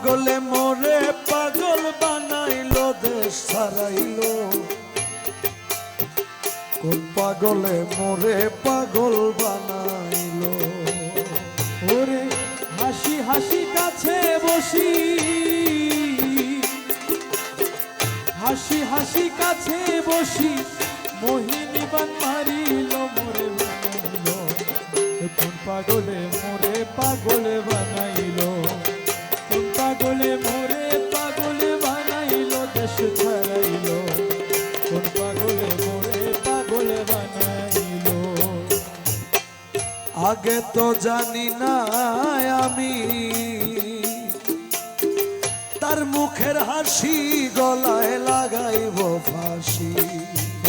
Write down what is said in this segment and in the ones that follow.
পাগলে মোরে পাগল বানাইলো দেশ ছাড়াইলো। কোন পাগলে মোরে পাগল বানাইলো? ওরে হাসি হাসি কাছে বসি। হাসি হাসি কাছে বসি, মোহিনী বান মারিল, মোরে বানাইল। কোন পাগলে মোরে পাগলে বানাইল? আগে তো জানি না আমি। তার মুখের হাসি গলায় লাগাইব ফাঁসি।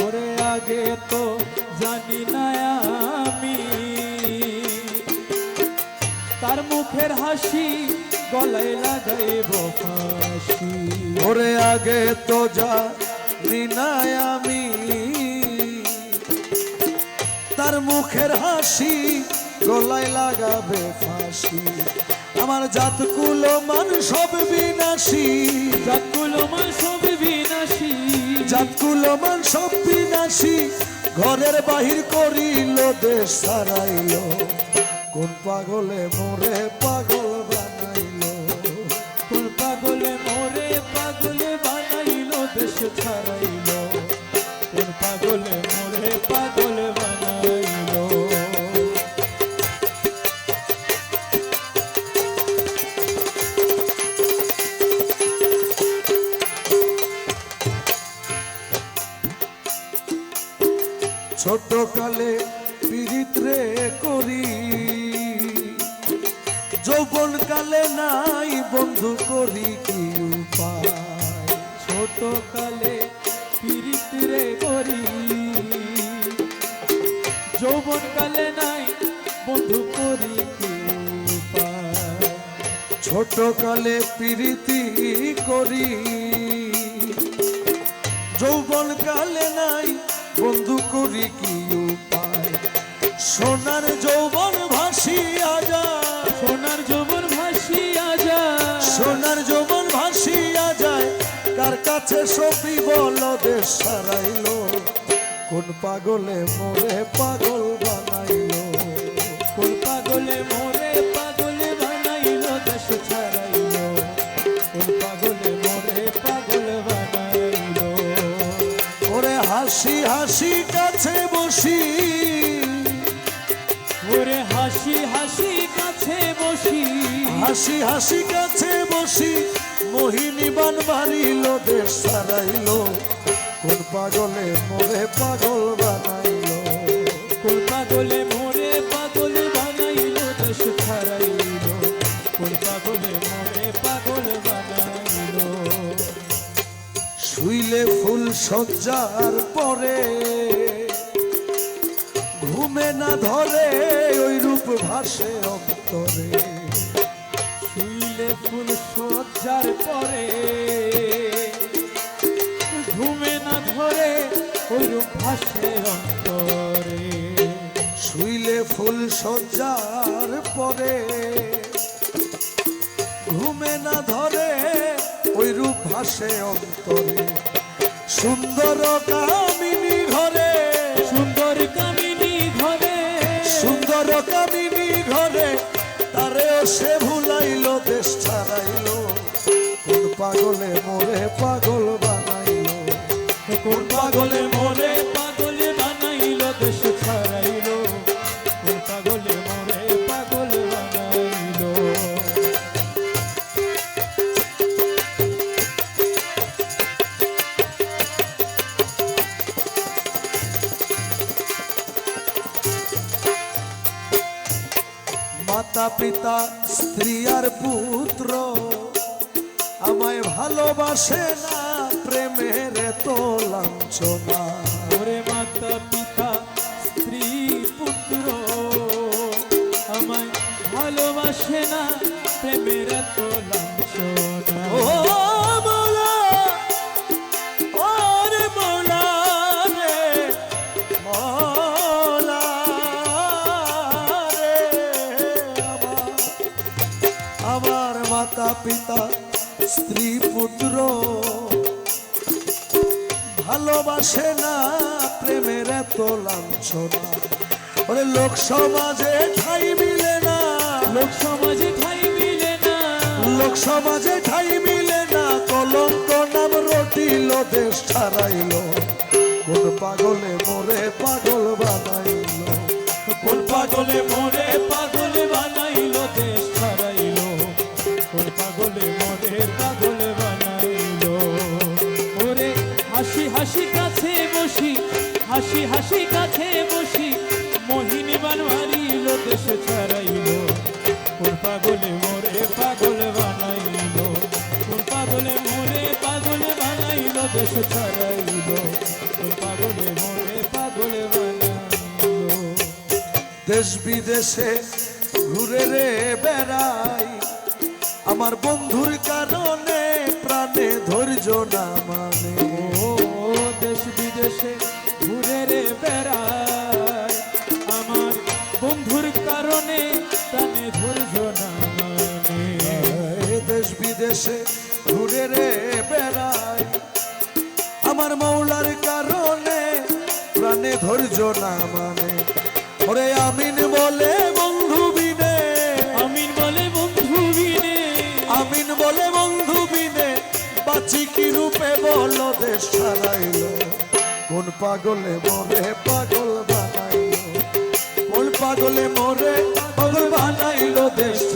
ওরে আগে তো জানি না আমি। তার মুখের হাসি গলায় লাগাইব ফাঁসি। ওরে আগে তো জানি না আমি। তার মুখের হাসি গলায় লাগাবে ফাঁসি। আমার জাত কুলো মান সব বিনাশী। জাতগুলো মান সব বিনাশী। জাত কুলো মান সব বিনাশী। ঘরের বাহির করিল দেশ ছাড়াইল। কোন পাগলে মোরে পাগল বানাইল। কোন পাগলে মোরে পাগলে বানাইলো দেশ ছাড়াইলো। ছোট কালে পীড়িত রে করি। যৌবন কালে নাই বন্ধু করি কি উপায়? ছোট কালে পিরিত রে করি। যৌবন কালে নাই বন্ধু করি কি উপায়? ছোট কালে প্রীতি করি। যৌবন কালে নাই বন্ধু করি কি উপায়? সোনার যৌবন ভাসিয়া যায়। সোনার যৌবন ভাসিয়া যায়। সোনার যৌবন ভাসিয়া যায়। কার কাছে সবই বল দেশ সারাইলো কোন পাগলে মোরে পাগল বানাইলো। কোন পাগলে মোরে পাগলে বানাইলো দেশ ছাড়াইলো। কোন হাসি হাসি কাছে বসি। ওরে হাসি হাসি কাছে বসি। হাসি হাসি কাছে বসি। মোহিনী বান মারিল দেশ সারাইল কোন পাগলে মোরে পাগল বানাইল। কোন পাগলে সজ্জার পরে ঘুমে না ধরে ওই রূপ ভাসে অন্তরে। শুইলে ফুল সজ্জার পরে ঘুমে না ধরে ওই রূপ ভাসে অন্তরে। শুইলে ফুল সজ্জার পরে ঘুমে না ধরে ওই রূপ ভাসে অন্তরে। সুন্দর কামিনী ঘরে। সুন্দর কামিনী ঘরে। সুন্দর কামিনী ঘরে। তারেও সে ভুলাইলো দেশ ছাড়াইলো। কোন পাগলে মোরে পাগল বানাইলো। কোন পাগলে মোরে মাতা পিতা স্ত্রী আর পুত্র। আমায় ভালোবাসে না প্রেমের তো লাঞ্ছনা। মাতা আমার মাতা পিতা স্ত্রী পুত্র। ভালোবাসে না প্রেমের এত লাঞ্ছনা। ওরে লোক সমাজে ঠাই মিলে না। লোক সমাজে ঠাই মিলে না। লোক সমাজে ঠাই মিলে না। কলঙ্ক নাম রটিল দেশ ছাড়াইল। কোন পাগলে মোরে পাগল বানাইল। কোন পাগলে মরে হাসি হাসি কাছে বসি। মোহিনী বান মারিলো দেশ ছাড়াইলো। কোন পাগলে মরে পাগলে বানাইলো? কোন পাগলে মরে পাগলে বানাইলো? দেশ ছাড়াইলো। কোন পাগলে মরে পাগলে বানাইলো? দেশ বিদেশে ঘুরে রে বেড়াই। আমার বন্ধুর কারণে প্রাণে ধৈর্য না মানে। ঘুরে রে বেড়াই। আমার মৌলার কারণে প্রাণে ধৈর্য না মানে। ওরে আমিন বলে বন্ধু বিনে। আমিন বলে বন্ধু বিনে। আমিন বলে বন্ধু বিনে। বাঁচি কি রূপে বলো দেশ ছাড়াইল। কোন পাগলে মরে পাগল বানাইল। কোন পাগলে মরে পাগল বানাইল দেশ